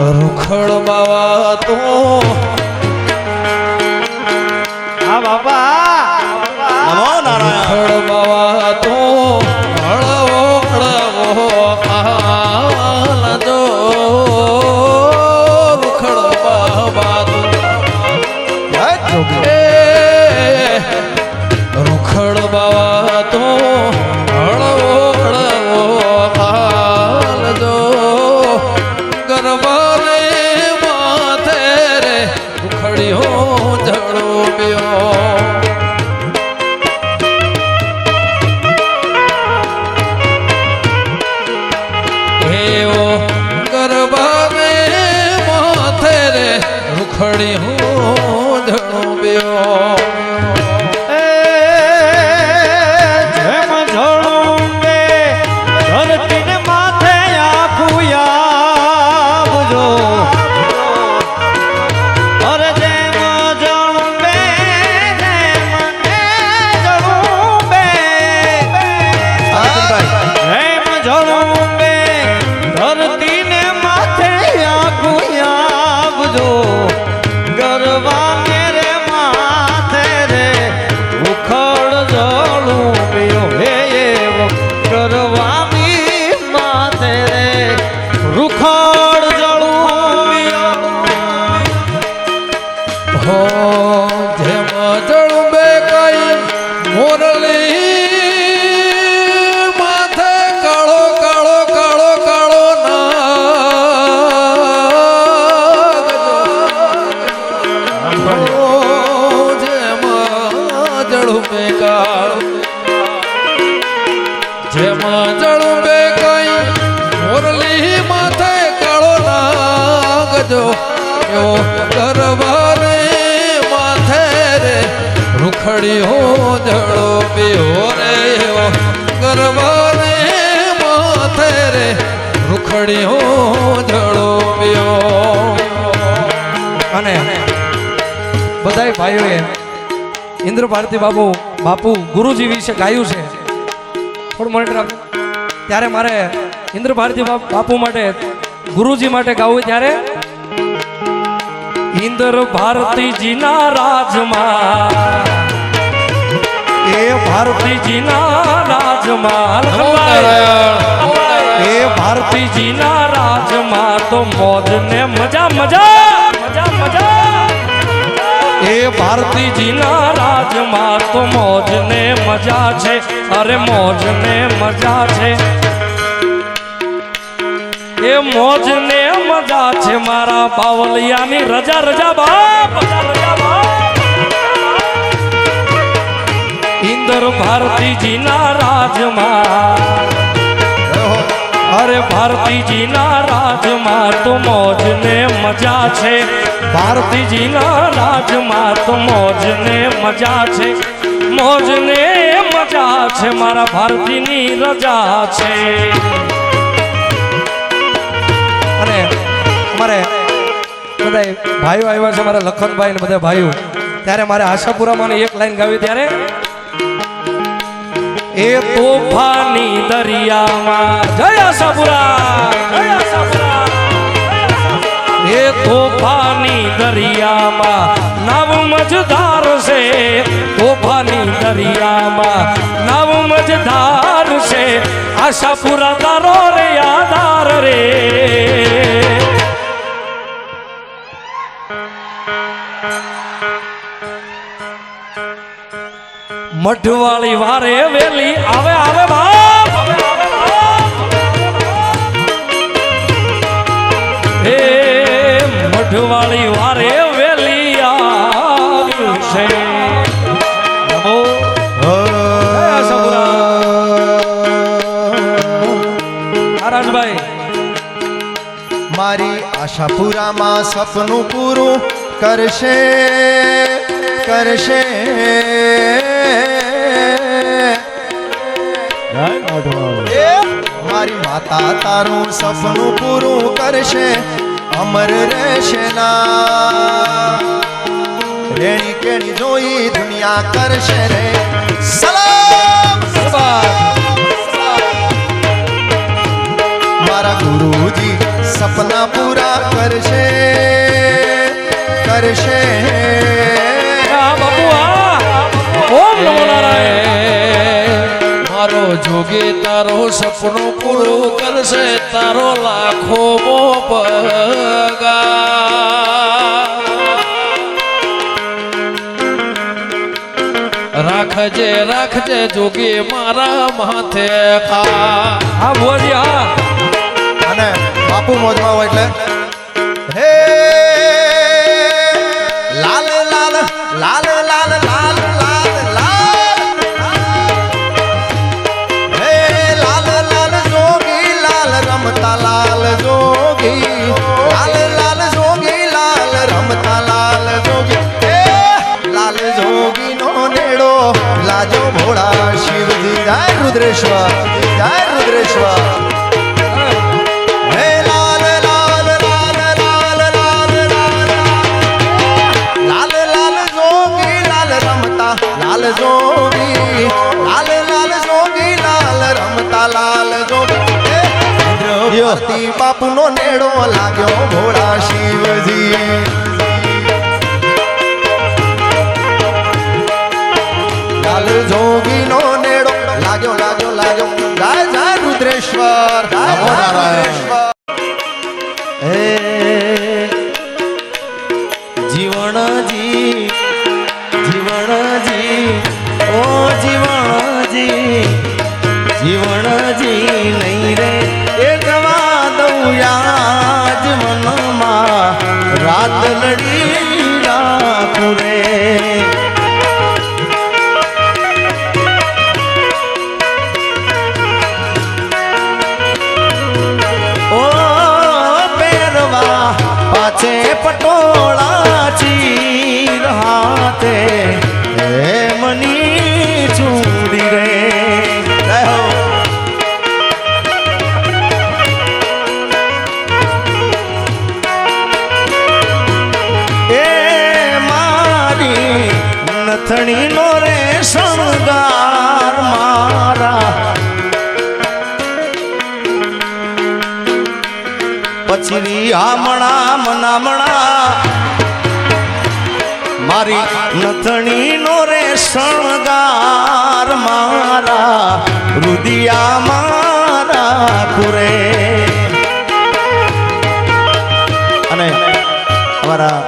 રૂખડ બાવા તો હા બાપા નમો નારાયણ. રૂખડ બાવા તો હળવો હળવો આલજો રૂખડ બાવા તો. રૂખડ રૂખડિયો જળો જો એવો ગરબાને માથે રે રૂખડીઓ જળો પીઓ રે એવો ગરબાને માથે રે રૂખડીઓ જળો પીઓ. અને બધાય ભાઈઓએ ઇન્દ્ર ભારતી બાપુ બાપુ ગુરુજી વિશે ગાયું છે. થોડું મને ત્યારે મારે ઇન્દ્ર ભારતી બાપુ માટે, ગુરુજી માટે ગાવું ત્યારે ઇન્દ્ર ભારતીજીના રાજમાં એ ભારતીજીના રાજમાં એ ભારતીજીના રાજમાં તો મોજ ને મજા મજા મજા મજા એ ભારતીજીના રાજમાં તો મોજ ને મજા છે અરે મોજ ને મજા છે એ મોજ ને મજા છે મારા બાવલિયાની રજા રજા બાપ. ઇન્દર ભારતીજીના રાજમાં. અરે ભારતીજીના રાજમાં તો મોજ ને મજા છે. ભારતીજીના રાજમાં તો મોજ ને મજા છે. મોજ ને મજા છે મારા ભારતીની રજા છે. અને અમારે બધા ભાઈઓ આવ્યા છે મારા લખનભાઈ ને બધા ભાઈઓ. ત્યારે મારે આશાપુરામાં એક લાઈન ગાવી ત્યારે, એ તોફાની દરિયામાં જય આશાપુરા જય આશાપુરા એ તોફાની દરિયામાં નાવ મજદાર છે, તોફાની દરિયામાં નાવ મજદાર છે, આશાપુરા તારો રે આધાર રે. મઢવાળી વારે વેલી. આવે આવે, બાપ! હે, મઢવાળી વારે વેલી આવ્યું છે. નમો. મારી આશાપુરામાં સપનું પૂરું કરશે કરશે. એ મારી માતા તારું સપનું પૂરું કરશે, અમર રહેશે ના. રેણી કેણી જોઈ દુનિયા કરશે રે. સલામ મારા ગુરુજી સપના પૂરા કરશે કરશે ઓમ નમો નારાયણ જોગે તારો સપનું પૂરું કરશે તારો લાખો મો પગા રાખજે રાખજે જોગે મારા માથે ખા હા ભુવાજી હા. અને બાપુ મોજમાં હોય એટલે? નેડો લાગ્યો ભોળા શિવજી. લાલ જોગીનો નેડો લાગ્યો લાગ્યો લાગ્યો. જય જય રુદ્રેશ્વર નમો નારાયણ. જીવણજી જીવણજી ઓ જીવણજી જીવણજી મનામણા. મારી નથણી નો રે શણગાર મારા, રુદિયા મારા કુરે અને અમારા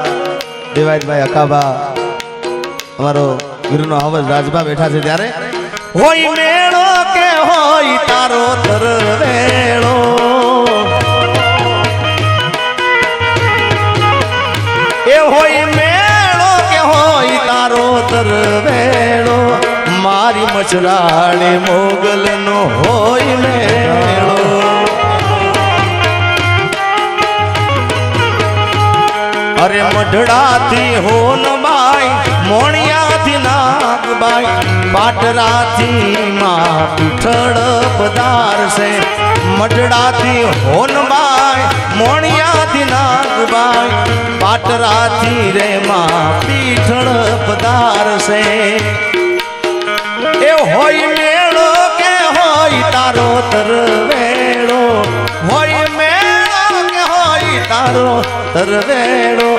દેવાયતભાઈ અકાબા, અમારો ગુરુનો હવસ રાજભા બેઠા છે ત્યારે, હોય મેળો કે હોય તારો તરવેળો એ મારી મોગલ નો હોય મેળો. અરે મઢડાથી હોનબાઈ મોણિયાથી નાગબાઈ પાટરાથી માં પીઠળ પધારશે મઢડાથી હોનબાઈ મોણિયાથી નાગબાઈ પાટરાથી રે માં પીઠળ પધારશે હોય મેળો કે હોય તારો તરવેળો? હોય મેળો કે હોય તારો તરવેળો?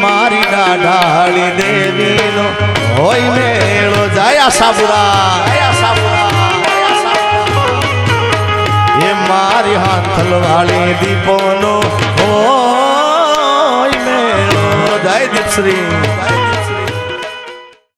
મારી દાઢાળી દેવીનો હોય મેળો. જયા સાબુરા જયા સાબુરા. એ મારી હાથલ વાળી દીપોનો હોય મેળો. જય દીપશ્રી.